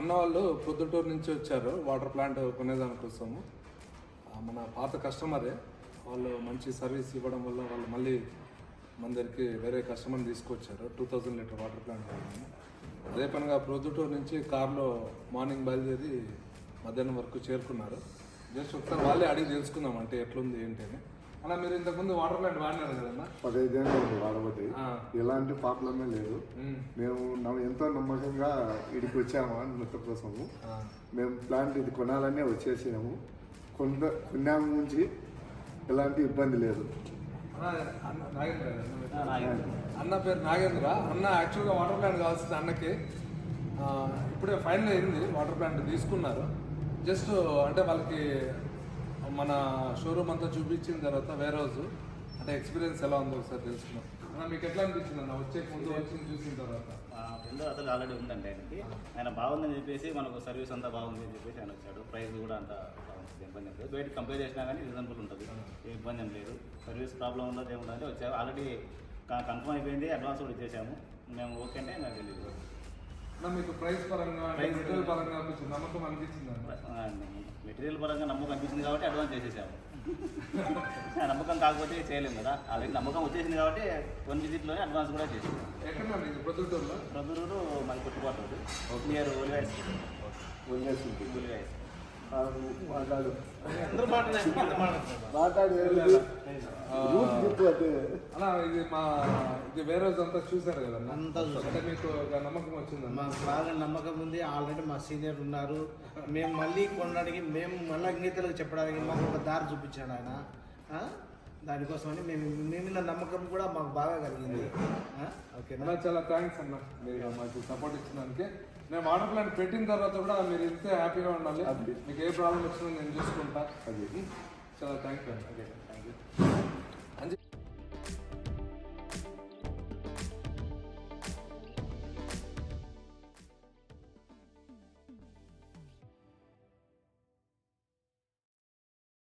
అన్న వాళ్ళు ప్రొద్దుటూరు నుంచి వచ్చారు. వాటర్ ప్లాంట్ కొనేదానికోసము మన పాత కస్టమరే. వాళ్ళు మంచి సర్వీస్ ఇవ్వడం వల్ల వాళ్ళు మళ్ళీ మన దగ్గరికి వేరే కస్టమర్ని తీసుకొచ్చారు. Two thousand litre water plant కావాలని అదే పనిగా ప్రొద్దుటూరు నుంచి కార్లో మార్నింగ్ బయలుదేరి మధ్యాహ్నం వరకు చేరుకున్నారు. జస్ట్ ఒకసారి వాళ్ళే అడిగి తెలుసుకుందాం అంటే ఎట్లుంది ఏంటి అని. అలా మీరు ఇంతకుముందు వాటర్ ప్లాంట్ వాడినారు కదన్నా? పదహైదేళ్ళు వాడబట్టి. ఎలాంటి ప్రాబ్లమే లేదు. మేము నమ్మ- నమ్మకంగా ఇక్కడికి వచ్చాము నృత్య కోసము. మేము ప్లాంట్ ఇది కొనాలనే వచ్చేసినాము. కొంత కొన్నాము నుంచి ఎలాంటి ఇబ్బంది లేదు. అన్న, పేరు. నాగేంద్ర. అన్న యాక్చువల్గా వాటర్ ప్లాంట్ కావాల్సింది అన్నకి. ఆ, ఇప్పుడే ఫైనల్ అయింది వాటర్ ప్లాంట్ తీసుకున్నారు. జస్ట్ అంటే వాళ్ళకి మన షోరూమ్ అంతా చూపించిన తర్వాత వేరే రోజు అంటే ఎక్స్పీరియన్స్ ఎలా ఉందో ఒకసారి తెలుసుకున్నాం మీకు ఎట్లా అనిపించింది అన్న? వచ్చే ముందు వచ్చింది చూసిన తర్వాత? మా ఫ్రెండ్ అసలు ఆల్రెడీ ఉందండి ఆయనకి. ఆయన బాగుందని చెప్పేసి మనకు సర్వీస్ అంతా బాగుంది అని చెప్పేసి ఆయన వచ్చాడు. ప్రైస్ కూడా అంత బాగుంటుంది ఇబ్బంది లేదు. బయట కంపేర్ చేసినా కానీ రీజనబుల్ ఉంటుంది. ఏ ఇబ్బంది లేదు. సర్వీస్ ప్రాబ్లం ఉండదు ఏముండదు వచ్చాము ఆల్రెడీ కన్ఫర్మ్ అయిపోయింది అడ్వాన్స్ కూడా ఇచ్చేసాము. మేము ఓకే అంటే నాకు తెలియదు మీకు ప్రైస్ పరంగా మెటీరియల్ పరంగా కొంచెం నమ్మకం అనిపించింది మెటీరియల్ పరంగా నమ్మకం అనిపించింది కాబట్టి అడ్వాన్స్ చేసేసాము. నమ్మకం కాకపోతే చేయలేము కదా. ఆల్రెడీ నమ్మకం వచ్చేసింది కాబట్టి వన్ విజిట్లోనే అడ్వాన్స్ కూడా ప్రొద్దుటూరులో? ప్రొద్దురూరు మాది పుట్టుబాటు నియర్ ఒలివైస్ వదిలేసింది ఒలివైస్ మాట్లాడు. అందరూ మాట్లాడారు మాట్లాడు రూట్ చెప్పు అదే. అలా ఇది మా ఇది వేరే అంతా చూసారు కదా అంతా చూసాం. అంటే మీకు ఒక నమ్మకం వచ్చిందన్న మాకు బాగా నమ్మకం ఉంది. ఆల్రెడీ మా సీనియర్ ఉన్నారు. మేము మళ్ళీ కొనడానికి మేము మళ్ళీ ఇంగితలకు చెప్పడానికి మాకు ఒక దారి చూపించాడు ఆయన. ఆ? దానికోసమని మేము మీ మీద నమ్మకం కూడా మాకు బాగా కలిగింది. ఆ? ఓకేనా? అన్న చాలా థ్యాంక్స్ అన్న. మీరు మాకు సపోర్ట్ ఇచ్చినందుకే. నేను వాటర్ ప్లాంట్ పెట్టిన తర్వాత కూడా మీరు ఇంతే హ్యాపీగా ఉండాలి. అది. మీకు ఏ ప్రాబ్లం వచ్చినా నేను చూసుకుంటా. అది. చాలా థ్యాంక్ యూ అన్న థ్యాంక్ యూ